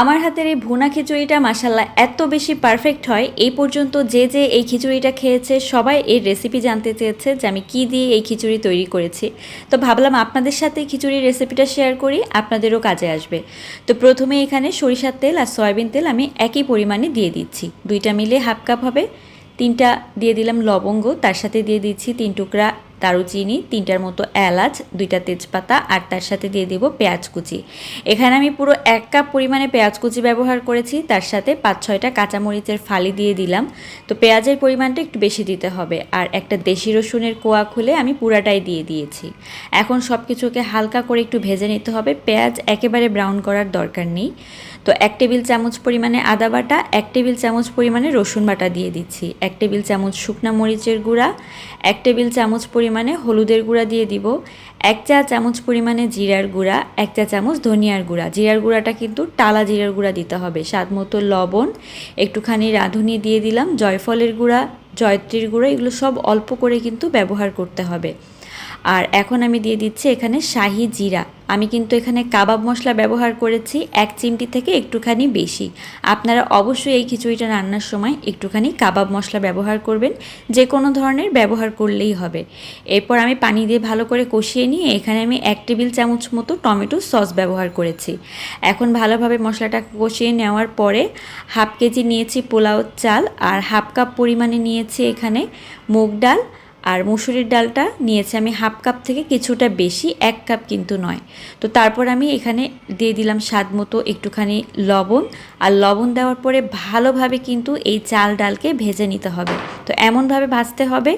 আমার হাতের এই ভুনা খিচুড়িটা মাসাল্লাহ এত বেশি পারফেক্ট হয়। এই পর্যন্ত যে যে এই খিচুড়িটা খেয়েছে, সবাই এর রেসিপি জানতে চেয়েছে যে আমি কী দিয়ে এই খিচুড়ি তৈরি করেছি। তো ভাবলাম আপনাদের সাথে খিচুড়ির রেসিপিটা শেয়ার করি, আপনাদেরও কাজে আসবে। তো প্রথমে এখানে সরিষার তেল আর সয়াবিন তেল আমি একই পরিমাণে দিয়ে দিচ্ছি। দুইটা মিলে হাফ কাপ হবে। তিনটা দিয়ে দিলাম লবঙ্গ, তার সাথে দিয়ে দিচ্ছি তিন টুকরা দারুচিনি, তিনটার মতো এলাচ, দুইটা তেজপাতা, আর তার সাথে দিয়ে দেব পেঁয়াজ কুচি। এখানে আমি পুরো এক কাপ পরিমাণে পেঁয়াজ কুচি ব্যবহার করেছি, তার সাথে পাঁচ ছয়টা কাঁচামরিচের ফালি দিয়ে দিলাম। তো পেঁয়াজের পরিমাণটা একটু বেশি দিতে হবে, আর একটা দেশি রসুনের কোয়া খুলে আমি পুরাটাই দিয়ে দিয়েছি। এখন সব কিছুকে হালকা করে একটু ভেজে নিতে হবে, পেঁয়াজ একেবারে ব্রাউন করার দরকার নেই। তো এক টেবিল চামচ পরিমাণে আদা বাটা, এক টেবিল চামচ পরিমাণে রসুন বাটা দিয়ে দিচ্ছি, এক টেবিল চামচ শুকনা মরিচের গুঁড়া, এক টেবিল চামচ পরিমাণে হলুদের গুঁড়া দিয়ে দিব। এক চা চামচ পরিমাণে জিরার গুঁড়া, এক চা চামচ ধনিয়ার গুঁড়া। জিরার গুঁড়াটা কিন্তু টালা জিরার গুঁড়া দিতে হবে। স্বাদ মতো লবণ, একটুখানি রাঁধুনি দিয়ে দিলাম। জয়ফলের গুঁড়া, জয়ত্রীর গুঁড়া, এগুলো সব অল্প করে কিন্তু ব্যবহার করতে হবে। আর এখন আমি দিয়ে দিচ্ছি এখানে শাহি জিরা। আমি কিন্তু এখানে কাবাব মশলা ব্যবহার করেছি, এক চিমটি থেকে একটুখানি বেশি। আপনারা অবশ্যই এই খিচুড়িটা রান্নার সময় একটুখানি কাবাব মশলা ব্যবহার করবেন, যে কোনো ধরনের ব্যবহার করলেই হবে। এরপর আমি পানি দিয়ে ভালো করে কষিয়ে নিয়ে এখানে আমি এক টেবিল চামচ মতো টমেটো সস ব্যবহার করেছি। এখন ভালোভাবে মশলাটা কষিয়ে নেওয়ার পরে হাফ কেজি নিয়েছি পোলাও চাল আর হাফ কাপ পরিমাণে নিয়েছি এখানে মুগ ডাল আর মুসুরির ডালটা নিয়েছি আমি হাফ কাপ থেকে কিছুটা বেশি, এক কাপ কিন্তু নয়। তো তারপর আমি এখানে দিয়ে দিলাম স্বাদ মতো একটুখানি লবণ, আর লবণ দেওয়ার পরে ভালোভাবে কিন্তু এই চাল ডালকে ভেজে নিতে হবে। তো এমনভাবে ভাজতে হবে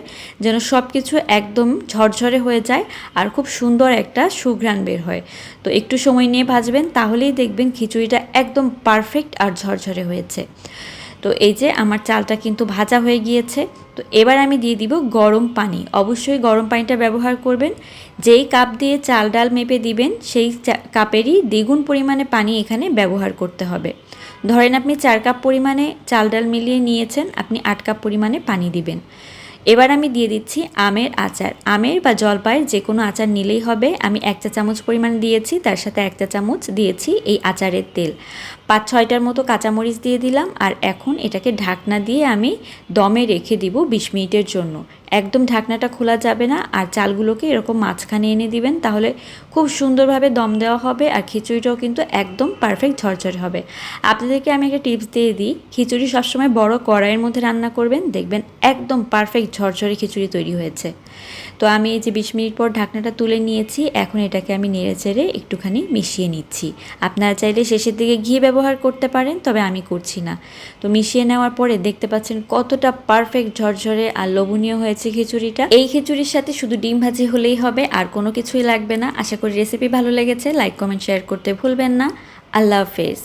যেন সব কিছু একদম ঝরঝরে হয়ে যায় আর খুব সুন্দর একটা সুঘ্রাণ বের হয়। তো একটু সময় নিয়ে ভাজবেন, তাহলেই দেখবেন খিচুড়িটা একদম পারফেক্ট আর ঝরঝরে হয়েছে। তো এই যে আমার চালটা কিন্তু ভাজা হয়ে গিয়েছে, তো এবার আমি দিয়ে দিব গরম পানি। অবশ্যই গরম পানিটা ব্যবহার করবেন। যেই কাপ দিয়ে চাল ডাল মেপে দিবেন, সেই কাপেরই দ্বিগুণ পরিমাণে পানি এখানে ব্যবহার করতে হবে। ধরেন আপনি চার কাপ পরিমাণে চাল ডাল মিলিয়ে নিয়েছেন, আপনি আট কাপ পরিমাণে পানি দিবেন। এবার আমি দিয়ে দিচ্ছি আমের আচার। আমের বা জলপাইয়ের যে কোনো আচার নিলেই হবে। আমি এক চা চামচ পরিমাণ দিয়েছি, তার সাথে এক চা চামচ দিয়েছি এই আচারের তেল। পাঁচ ছয়টার মতো কাঁচামরিচ দিয়ে দিলাম আর এখন এটাকে ঢাকনা দিয়ে আমি দমে রেখে দিব বিশ মিনিটের জন্য। একদম ঢাকনাটা খোলা যাবে না আর চালগুলোকে এরকম মাঝখানে এনে দিবেন, তাহলে খুব সুন্দরভাবে দম দেওয়া হবে আর খিচুড়িটাও কিন্তু একদম পারফেক্ট ঝরঝরে হবে। আপনাদেরকে আমি একটা টিপস দিয়ে দিই, খিচুড়ি সবসময় বড় কড়াইয়ের মধ্যে রান্না করবেন, দেখবেন একদম পারফেক্ট ঝরঝরে খিচুড়ি তৈরি হয়েছে। তো আমি এই যে বিশ মিনিট পর ঢাকনাটা তুলে নিয়েছি, এখন এটাকে আমি নেড়ে চেড়ে একটুখানি মিশিয়ে নিচ্ছি। আপনারা চাইলে শেষের দিকে ঘি ব্যবহার করতে পারেন, তবে আমি করছি না। তো মিশিয়ে নেওয়ার পরে দেখতে পাচ্ছেন কতটা পারফেক্ট ঝরঝরে আর লোভনীয় হয়েছে খিচুড়িটা। এই খিচুড়ির সাথে শুধু ডিম ভাজি হলেই হবে, আর কোনো কিছুই লাগবে না। আশা করি রেসিপি ভালো লেগেছে লাইক কমেন্ট শেয়ার করতে ভুলবেন না। আল্লাহ হাফেজ।